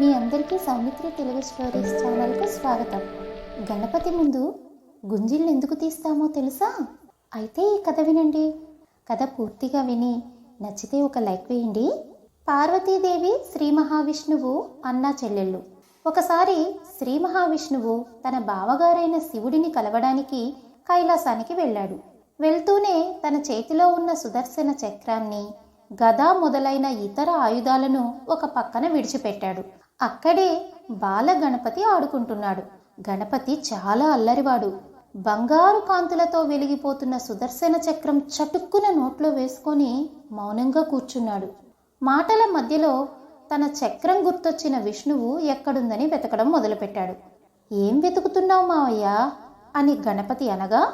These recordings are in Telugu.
మీ అందరికీ సౌమిత్రి తెలుగు స్టోరీస్ ఛానల్కు స్వాగతం. గణపతి ముందు గుంజిళ్ళు ఎందుకు తీస్తామో తెలుసా? అయితే ఈ కథ వినండి. కథ పూర్తిగా విని నచ్చితే ఒక లైక్ వేయండి. పార్వతీదేవి శ్రీ మహావిష్ణువు అన్నా చెల్లెళ్ళు. ఒకసారి శ్రీ మహావిష్ణువు తన బావగారైన శివుడిని కలవడానికి కైలాసానికి వెళ్ళాడు. వెళ్తూనే తన చేతిలో ఉన్న సుదర్శన చక్రాన్ని గద మొదలైన ఇతర ఆయుధాలను ఒక పక్కన విడిచిపెట్టాడు. అక్కడే బాల గణపతి ఆడుకుంటున్నాడు. గణపతి చాలా అల్లరివాడు. బంగారు కాంతులతో వెలిగిపోతున్న సుదర్శన చక్రం చటుక్కున నోట్లో వేసుకొని మౌనంగా కూర్చున్నాడు. మాటల మధ్యలో తన చక్రం గుర్తొచ్చిన విష్ణువు ఎక్కడుందని వెతకడం మొదలుపెట్టాడు. ఏం వెతుకుతున్నావు మావయ్యా అని గణపతి అనగా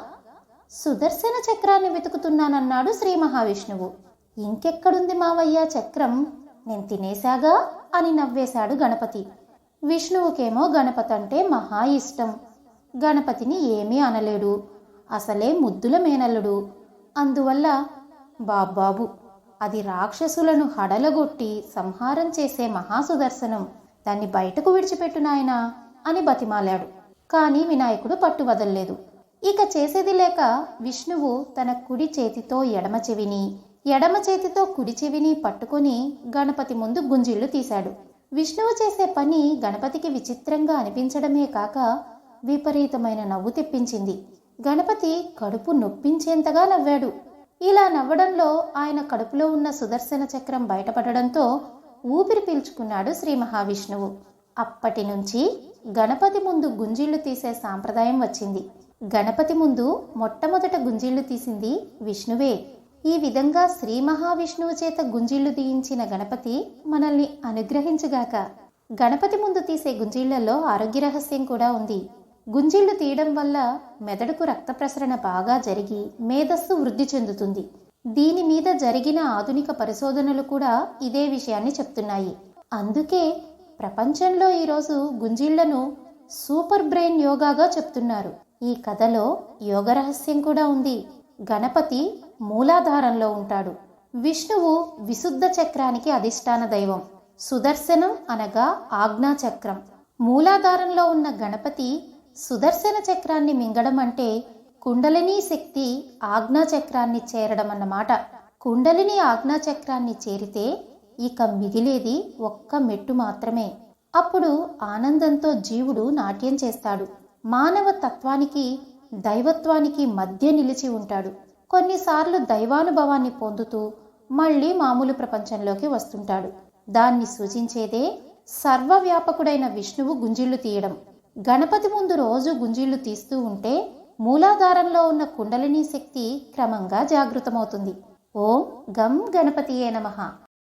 సుదర్శన చక్రాన్ని వెతుకుతున్నానన్నాడు శ్రీ మహావిష్ణువు. ఇంకెక్కడుంది మావయ్య చక్రం? నేను తినేశాగా? అని నవ్వేశాడు గణపతి. విష్ణువుకేమో గణపతి అంటే మహా ఇష్టం. గణపతిని ఏమీ అనలేడు. అసలే ముద్దుల మేనల్లుడు. అందువల్ల బాబాబు అది రాక్షసులను హడలగొట్టి సంహారం చేసే మహాసుదర్శనం దాన్ని బయటకు విడిచిపెట్టు నాయనా అని బతిమాలాడు. కానీ వినాయకుడు పట్టు వదల్లేదు. ఇక చేసేది లేక విష్ణువు తన కుడి చేతితో ఎడమ చెవిని ఎడమ చేతితో కుడి చెవిని పట్టుకొని గణపతి ముందు గుంజిళ్ళు తీశాడు. విష్ణువు చేసే పని గణపతికి విచిత్రంగా అనిపించడమే కాక విపరీతమైన నవ్వు తెప్పించింది. గణపతి కడుపు నొప్పించేంతగా నవ్వాడు. ఇలా నవ్వడంలో ఆయన కడుపులో ఉన్న సుదర్శన చక్రం బయటపడడంతో ఊపిరి పీల్చుకున్నాడు శ్రీ మహావిష్ణువు. అప్పటి నుంచి గణపతి ముందు గుంజిళ్ళు తీసే సాంప్రదాయం వచ్చింది. గణపతి ముందు మొట్టమొదట గుంజిళ్ళు తీసింది విష్ణువే. ఈ విధంగా శ్రీ మహావిష్ణువు చేత గుంజిళ్ళు తీయించిన గణపతి మనల్ని అనుగ్రహించుగాక. గణపతి ముందు తీసే గుంజిళ్ళలో ఆరోగ్య రహస్యం కూడా ఉంది. గుంజిళ్ళు తీయడం వల్ల మెదడుకు రక్త ప్రసరణ బాగా జరిగి మేధస్సు వృద్ధి చెందుతుంది. దీని మీద జరిగిన ఆధునిక పరిశోధనలు కూడా ఇదే విషయాన్ని చెప్తున్నాయి. అందుకే ప్రపంచంలో ఈరోజు గుంజిళ్ళను సూపర్ బ్రెయిన్ యోగాగా చెప్తున్నారు. ఈ కథలో యోగ రహస్యం కూడా ఉంది. గణపతి మూలాధారంలో ఉంటాడు. విష్ణువు విశుద్ధ చక్రానికి అధిష్టాన దైవం. సుదర్శనం అనగా ఆజ్ఞా చక్రం. మూలాధారంలో ఉన్న గణపతి సుదర్శన చక్రాన్ని మింగడం అంటే కుండలిని శక్తి ఆజ్ఞా చక్రాన్ని చేరడం అన్నమాట కుండలిని ఆజ్ఞా చక్రాన్ని చేరితే ఇక మిగిలేది ఒక్క మెట్టు మాత్రమే. అప్పుడు ఆనందంతో జీవుడు నాట్యం చేస్తాడు. మానవ తత్వానికి దైవత్వానికి మధ్య నిలిచి ఉంటాడు. కొన్నిసార్లు దైవానుభవాన్ని పొందుతూ మళ్ళీ మామూలు ప్రపంచంలోకి వస్తుంటాడు. దాన్ని సూచించేదే సర్వవ్యాపకుడైన విష్ణువు గుంజిళ్ళు తీయడం. గణపతి ముందు రోజు గుంజిళ్ళు తీస్తూ ఉంటే మూలాధారంలో ఉన్న కుండలిని శక్తి క్రమంగా జాగృతమవుతుంది. ఓం గం గణపతియే నమః.